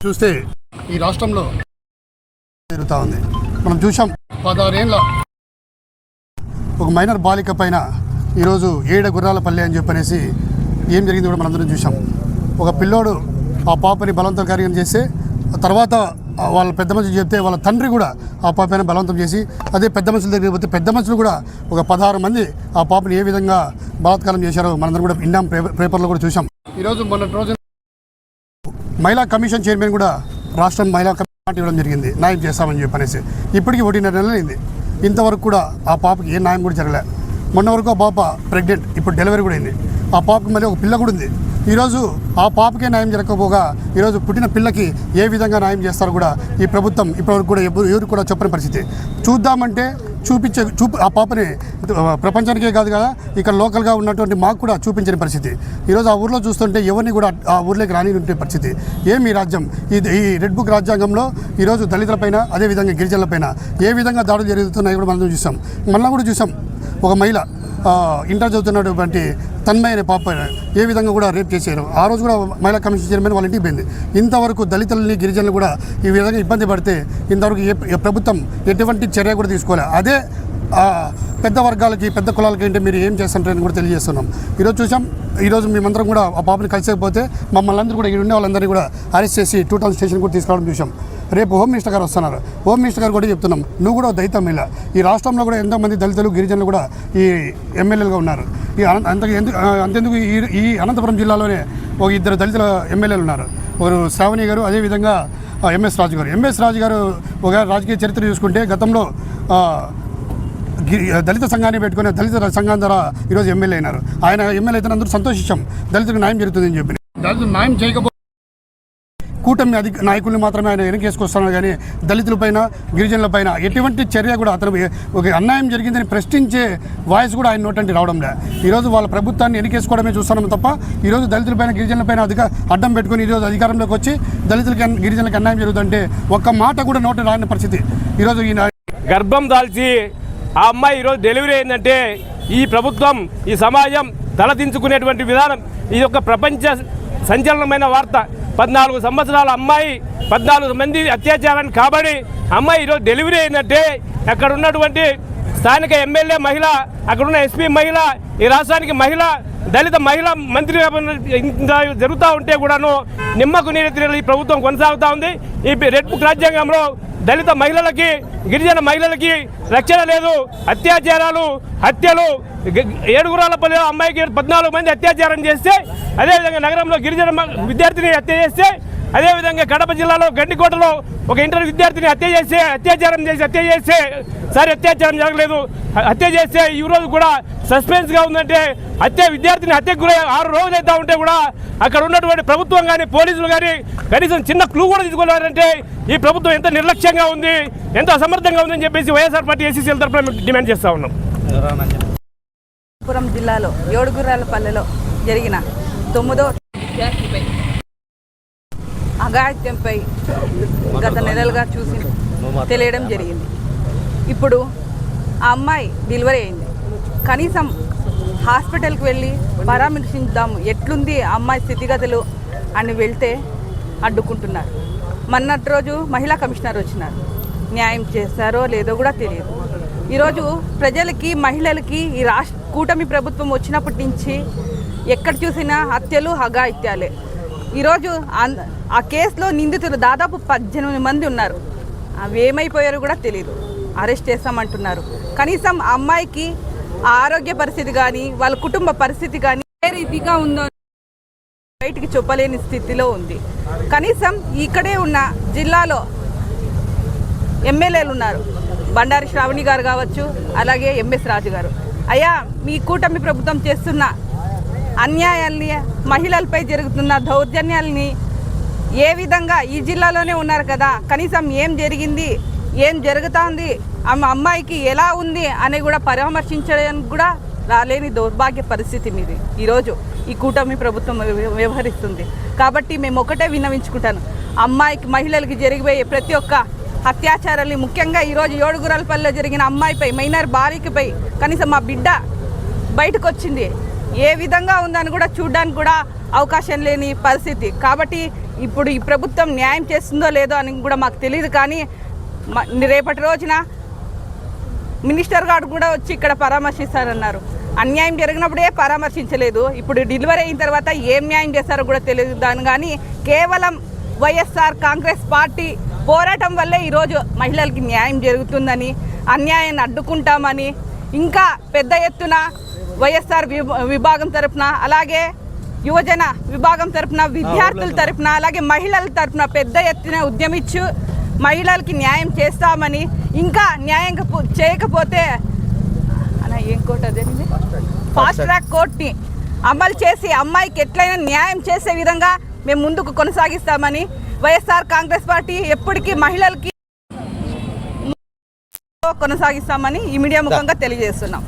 చూస్తే ఈ రాష్ట్రంలో జరుగుతూ ఉంది. మనం చూసాం పదహారేళ్ళ ఒక మైనర్ బాలిక పైన ఈరోజు ఏడ గుర్రాల పల్లె అని చెప్పనేసి ఏం జరిగింది కూడా మనందరం చూసాం ఒక పిల్లోడు ఆ పాపని బలవంతం కార్యం చేస్తే తర్వాత వాళ్ళ పెద్ద మనుషులు చెప్తే వాళ్ళ తండ్రి కూడా ఆ పాపని బలవంతం చేసి అదే పెద్ద మనుషుల దగ్గరికి పోతే పెద్ద మనుషులు కూడా ఒక పదహారు మంది ఆ పాపని ఏ విధంగా బలాత్కారం చేశారో మనందరం కూడా విన్నాం పేపర్ పేపర్లో కూడా చూసాం ఈరోజు మొన్నటి రోజు మహిళా కమిషన్ చైర్మన్ కూడా రాష్ట్రం మహిళా కమిషన్ ఇవ్వడం జరిగింది. న్యాయం చేస్తామని చెప్పనేసి. ఇప్పటికీ ఒకటిన్నర నెలలు అయింది. ఇంతవరకు కూడా ఆ పాపకి ఏ న్యాయం కూడా జరగలే. మొన్న వరకు ఆ పాప ప్రెగ్నెంట్ ఇప్పుడు డెలివరీ కూడా అయింది. ఆ పాపకి మళ్ళీ ఒక పిల్ల కూడా ఉంది. ఈరోజు ఆ పాపకే న్యాయం జరగకపోగా ఈరోజు పుట్టిన పిల్లకి ఏ విధంగా న్యాయం చేస్తారో కూడా ఈ ప్రభుత్వం ఇప్పటివరకు కూడా ఎవరు ఎవరు కూడా చెప్పని పరిస్థితి. చూద్దామంటే చూపించే చూపు ఆ పాపని ప్రపంచానికే కాదు కదా ఇక్కడ లోకల్గా ఉన్నటువంటి మాకు కూడా చూపించని పరిస్థితి. ఈరోజు ఆ ఊర్లో చూస్తుంటే ఎవరిని కూడా ఆ ఊర్లోకి రాని ఉండే పరిస్థితి. ఏమి ఈ రాజ్యం? ఇది ఈ రెడ్ బుక్ రాజ్యాంగంలో ఈరోజు దళితులపైన అదేవిధంగా గిరిజనులపైన ఏ విధంగా దాడులు జరుగుతున్నాయి కూడా మనం చూసాం. మళ్ళీ కూడా చూసాం. ఒక మహిళ ఇంటర్ చదువుతున్నటువంటి తన్మయ అనే పాప ఏ విధంగా కూడా రేప్ చేశారు? ఆ రోజు కూడా మహిళా కమిషన్ చైర్మన్ వాళ్ళ ఇంటికి పోయింది. ఇంతవరకు దళితులని గిరిజనులు కూడా ఈ విధంగా ఇబ్బంది పడితే ఇంతవరకు ఏ ప్రభుత్వం ఎటువంటి చర్య కూడా తీసుకోలే. అదే పెద్ద వర్గాలకి పెద్ద కులాలకి ఏంటి మీరు ఏం చేస్తుంటారని కూడా తెలియజేస్తున్నాం. ఈరోజు చూసాం ఈరోజు మేమందరం కూడా ఆ పాపని కలిసకపోతే మమ్మల్ని అందరూ కూడా ఇక్కడ ఉండే వాళ్ళందరినీ కూడా అరెస్ట్ చేసి టూ టౌన్ స్టేషన్ కూడా తీసుకురావడం చూసాం. రేపు హోమ్ మినిస్టర్ గారు వస్తున్నారు. హోమ్ మినిస్టర్ గారు కూడా చెప్తున్నాం. నువ్వు కూడా దళితం మహిళ ఈ రాష్ట్రంలో కూడా ఎంతోమంది దళితులు గిరిజనులు కూడా ఈ ఎమ్మెల్యేలుగా ఉన్నారు. ఈ అంత ఎందుకు అంతెందుకు ఈ ఈ అనంతపురం జిల్లాలోనే ఒక ఇద్దరు దళితుల ఎమ్మెల్యేలు ఉన్నారు. ఒకరు శ్రావణి గారు అదేవిధంగా ఎంఎస్ రాజు గారు. ఎంఎస్ రాజు గారు ఒక రాజకీయ చరిత్ర చూసుకుంటే గతంలో దళిత సంఘాన్ని పెట్టుకుని దళిత సంఘం ద్వారా ఈరోజు ఎమ్మెల్యే అయినారు. ఆయన ఎమ్మెల్యే అయితే అందరూ సంతోషించాం. దళితులకు న్యాయం జరుగుతుందని చెప్పి. దళితులు న్యాయం చేయకపోతే కూటమి అధిక నాయకుల్ని మాత్రమే ఆయన వెనకేసుకొస్తున్నాడు కానీ దళితులపైన గిరిజనులపైన ఎటువంటి చర్య కూడా అతను ఒక అన్యాయం జరిగిందని ప్రశ్నించే వాయిస్ కూడా ఆయన నోటంటి రావడం లే ఈరోజు వాళ్ళ ప్రభుత్వాన్ని వెనకేసుకోవడమే చూస్తున్నాం తప్ప ఈరోజు దళితులపైన గిరిజనులపైన అధిక అడ్డం పెట్టుకుని ఈరోజు అధికారంలోకి వచ్చి దళితులకి గిరిజనులకు అన్యాయం జరుగుతుంటే ఒక్క మాట కూడా నోట రాని పరిస్థితి. ఈరోజు ఈ గర్భం దాల్చి ఆ అమ్మాయి ఈరోజు డెలివరీ అయిందంటే ఈ ప్రభుత్వం ఈ సమాజం తలదించుకునేటువంటి విధానం ఇది ఒక ప్రపంచ సంచలనమైన వార్త. పద్నాలుగు సంవత్సరాల అమ్మాయి పద్నాలుగు మంది అత్యాచారానికి కాబడి అమ్మాయి ఈరోజు డెలివరీ అయినట్టే అక్కడ ఉన్నటువంటి స్థానిక ఎమ్మెల్యే మహిళ అక్కడున్న ఎస్పీ మహిళ ఈ రాష్ట్రానికి మహిళ దళిత మహిళా మంత్రి జరుగుతూ ఉంటే కూడాను నిమ్మకు నీరెత్తిన ఈ ప్రభుత్వం కొనసాగుతూ ఉంది. ఈ రెడ్ బుక్ రాజ్యాంగంలో దళిత మహిళలకి గిరిజన మహిళలకి రక్షణ లేదు. అత్యాచారాలు హత్యలు ఏడుగురాలపల్లిలో అమ్మాయికి పద్నాలుగు మంది అత్యాచారం చేస్తే అదేవిధంగా నగరంలో గిరిజన మ- విద్యార్థిని హత్య చేస్తే అదేవిధంగా కడప జిల్లాలో గండికోటలో ఒక ఇంటర్ విద్యార్థిని హత్య చేస్తే అత్యాచారం చేసి హత్య చేస్తే సరే అత్యాచారం జరగలేదు. హత్య చేస్తే ఈ రోజు కూడా సస్పెన్స్గా ఉందంటే హత్య విద్యార్థిని హత్యకు గురై ఆరు రోజులు అవుతా ఉంటే కూడా అక్కడ ఉన్నటువంటి ప్రభుత్వం కానీ పోలీసులు కానీ కనీసం చిన్న క్లూ కూడా తీసుకోలేరంటే ఈ ప్రభుత్వం ఎంత నిర్లక్ష్యంగా ఉంది ఎంత అసమర్థంగా ఉందని చెప్పేసి వైఎస్ఆర్ పార్టీ ఎస్సీసీల తరఫున డిమాండ్ చేస్తా ఉన్నాం. పురం జిల్లాలో ఏడుగుర్రాల పల్లెలో జరిగిన తొమ్మిదో అఘాయిత్యంపై గత నెలలుగా చూసి తెలియడం జరిగింది. ఇప్పుడు ఆ అమ్మాయి డెలివరీ అయింది. కనీసం హాస్పిటల్కి వెళ్ళి పరామర్శించుదాము. ఎట్లుంది అమ్మాయి స్థితిగతులు అని వెళ్తే అడ్డుకుంటున్నారు. మొన్నటి రోజు మహిళా కమిషనర్ వచ్చినారు. న్యాయం చేస్తారో లేదో కూడా తెలియదు. ఈరోజు ప్రజలకి మహిళలకి ఈ రాష్ట్ర కూటమి ప్రభుత్వం వచ్చినప్పటి నుంచి ఎక్కడ చూసినా హత్యలు హగాయిత్యాలే ఈరోజు అన్- ఆ కేసులో నిందితులు దాదాపు పద్దెనిమిది మంది ఉన్నారు. అవి ఏమైపోయారో కూడా తెలియదు అరెస్ట్ చేస్తామంటున్నారు. కనీసం అమ్మాయికి ఆ ఆరోగ్య పరిస్థితి కానీ వాళ్ళ కుటుంబ పరిస్థితి కానీ ఏ రీతిగా ఉందో బయటికి చెప్పలేని స్థితిలో ఉంది. కనీసం ఇక్కడే ఉన్న జిల్లాలో ఎమ్మెల్యేలు ఉన్నారు. బండారి శ్రావణి గారు కావచ్చు అలాగే ఎంఎస్ రాజు గారు. అయ్యా మీ కూటమి ప్రభుత్వం చేస్తున్న అన్యాయాల్ని మహిళలపై జరుగుతున్న దౌర్జన్యాల్ని ఏ విధంగా ఈ జిల్లాలోనే ఉన్నారు కదా? కనీసం ఏం జరిగింది? ఏం జరుగుతోంది? ఆమె అమ్మాయికి ఎలా ఉంది అని కూడా పరామర్శించడానికి కూడా రాలేని దౌర్భాగ్య పరిస్థితి మీది. ఈరోజు ఈ కూటమి ప్రభుత్వం వ్యవహరిస్తుంది. కాబట్టి మేము ఒకటే విన్నవించుకుంటాను. అమ్మాయికి మహిళలకి జరిగిపోయే ప్రతి ఒక్క అత్యాచారాలు ముఖ్యంగా ఈరోజు ఏడుగురాలపల్లిలో జరిగిన అమ్మాయిపై మైనర్ బాలికపై కనీసం మా బిడ్డ బయటకు వచ్చింది ఏ విధంగా ఉందని కూడా చూడడానికి కూడా అవకాశం లేని పరిస్థితి. కాబట్టి ఇప్పుడు ఈ ప్రభుత్వం న్యాయం చేస్తుందో లేదో అని కూడా మాకు తెలియదు కానీ మ- రేపటి రోజున మినిస్టర్ గారు కూడా వచ్చి ఇక్కడ పరామర్శిస్తారన్నారు. అన్యాయం జరిగినప్పుడే పరామర్శించలేదు. ఇప్పుడు డెలివరీ అయిన తర్వాత ఏం న్యాయం చేస్తారో కూడా తెలియదు దాని కానీ కేవలం వైఎస్ఆర్ కాంగ్రెస్ పార్టీ పోరాటం వల్లే ఈరోజు మహిళలకి న్యాయం జరుగుతుందని అన్యాయాన్ని అడ్డుకుంటామని ఇంకా పెద్ద ఎత్తున వైఎస్ఆర్ విభ- విభాగం తరపున అలాగే యువజన విభాగం తరపున విద్యార్థుల తరపున అలాగే మహిళల తరపున పెద్ద ఎత్తున ఉద్యమించు మహిళలకి న్యాయం చేస్తామని ఇంకా న్యాయం కపో- చేయకపోతే ఏం కోర్టు అదేంటి ఫాస్ట్ ట్రాక్ కోర్ట్ని అమలు చేసి అమ్మాయికి ఎట్లయినా న్యాయం చేసే విధంగా మేము ముందుకు కొనసాగిస్తామని వైఎస్ఆర్ కాంగ్రెస్ పార్టీ ఎప్పటికీ మహిళలకి కొనసాగిస్తామని ఈ మీడియా ముఖంగా తెలియజేస్తున్నాం.